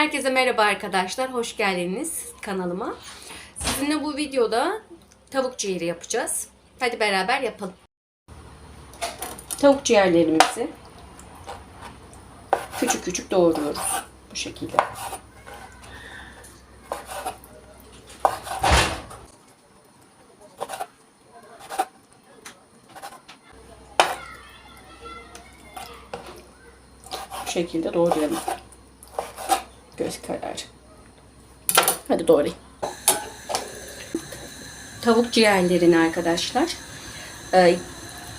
Herkese merhaba arkadaşlar. Hoş geldiniz kanalıma. Sizinle bu videoda tavuk ciğeri yapacağız. Hadi beraber yapalım. Tavuk ciğerlerimizi küçük küçük doğruyoruz. Bu şekilde. Bu şekilde doğrayalım. Göz kararı. Hadi doğrayayım. Tavuk ciğerlerini arkadaşlar e,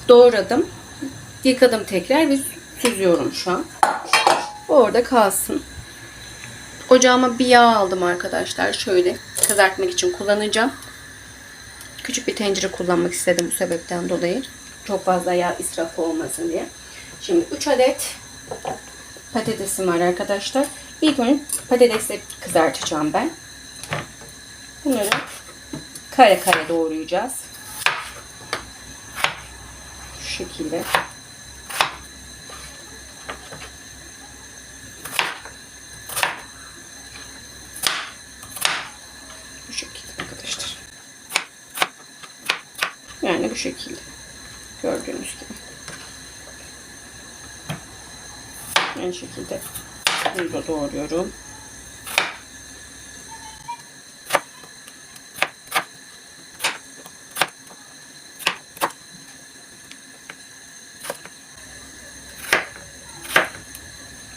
doğradım. Yıkadım tekrar ve süzüyorum şu an. Orada kalsın. Ocağıma bir yağ aldım arkadaşlar. Şöyle kızartmak için kullanacağım. Küçük bir tencere kullanmak istedim bu sebepten dolayı. Çok fazla yağ israfı olmasın diye. Şimdi 3 adet patatesim var arkadaşlar. İlk önce patatesleri kızartacağım ben. Bunları kare kare doğrayacağız. Şu şekilde. Bu şekilde arkadaşlar. Yani bu şekilde. Gördüğünüz gibi. Aynı şekilde bunu da doğruyorum.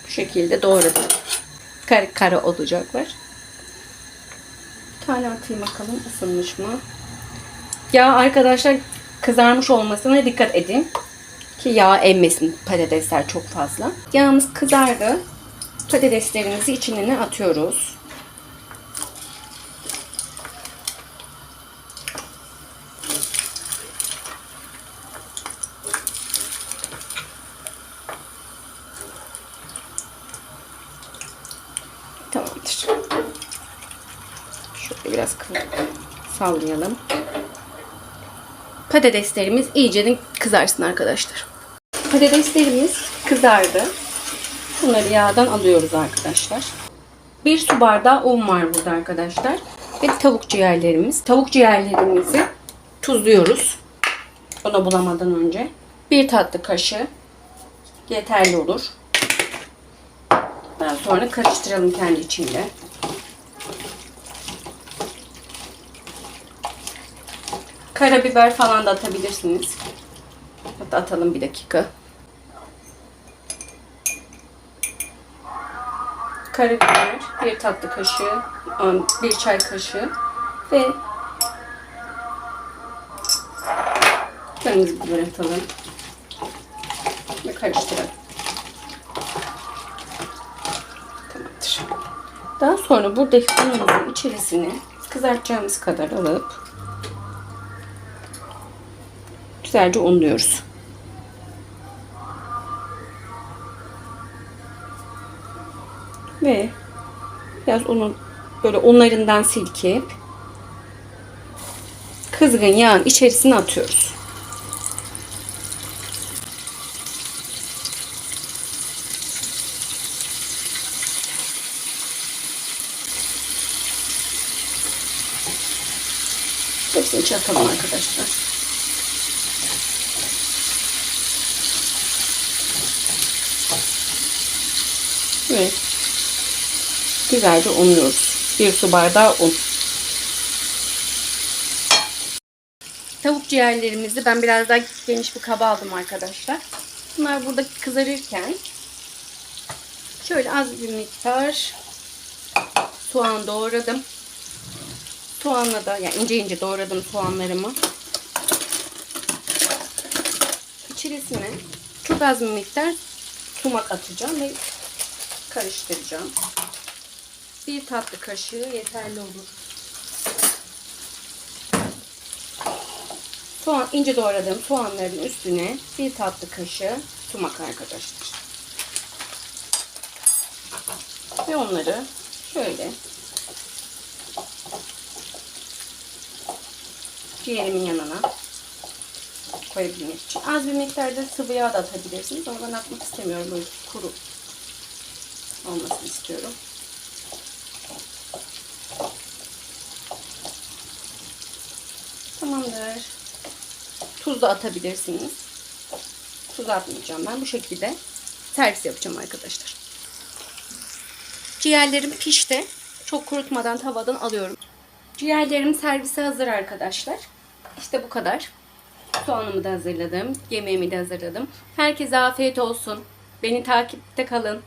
Bu şekilde doğradım. Kare kare olacaklar. Bir tane atayım bakalım ısınmış mı? Ya arkadaşlar kızarmış olmasına dikkat edin. Ki yağ emmesin patatesler çok fazla. Yağımız kızardı. Patateslerimizi içine atıyoruz. Tamamdır. Şöyle biraz sallayalım. Patateslerimiz iyice kızarsın arkadaşlar. Patateslerimiz kızardı. Bunları yağdan alıyoruz arkadaşlar. Bir su bardağı un var burada arkadaşlar. Ve tavuk ciğerlerimiz. Tavuk ciğerlerimizi tuzluyoruz. Onu bulamadan önce. Bir tatlı kaşığı yeterli olur. Daha sonra karıştıralım kendi içinde. Karabiber falan da atabilirsiniz. Hatta atalım bir dakika. Karabiber, bir tatlı kaşığı, bir çay kaşığı ve kırmızı biber atalım. Ve karıştıralım. Tamamdır. Daha sonra buradaki unumuzun içerisine kızartacağımız kadar alıp güzelce unluyoruz. Ve biraz unun böyle unlarından silkip kızgın yağın içerisine atıyoruz. Hepsini çakalım arkadaşlar. Ve güzelce unuyoruz. Bir su bardağı un. Tavuk ciğerlerimizi ben biraz daha geniş bir kaba aldım arkadaşlar. Bunlar burada kızarırken şöyle az bir miktar soğan doğradım. Soğanla da yani ince ince doğradım soğanlarımı. İçerisine çok az bir miktar sumak atacağım ve karıştıracağım. Bir tatlı kaşığı yeterli olur. Soğan, ince doğradığım soğanların üstüne bir tatlı kaşığı sumak arkadaşlar. Ve onları şöyle ciğerimin yanına koyabilmek için. Az bir miktarda sıvı yağ da atabilirsiniz ama ben atmak istemiyorum. Böyle kuru olmasını istiyorum. Tuz da atabilirsiniz. Tuz atmayacağım ben. Bu şekilde servis yapacağım arkadaşlar. Ciğerlerim pişti. Çok kurutmadan tavadan alıyorum. Ciğerlerim servise hazır arkadaşlar. İşte bu kadar. Soğanımı da hazırladım. Yemeğimi de hazırladım. Herkese afiyet olsun. Beni takipte kalın.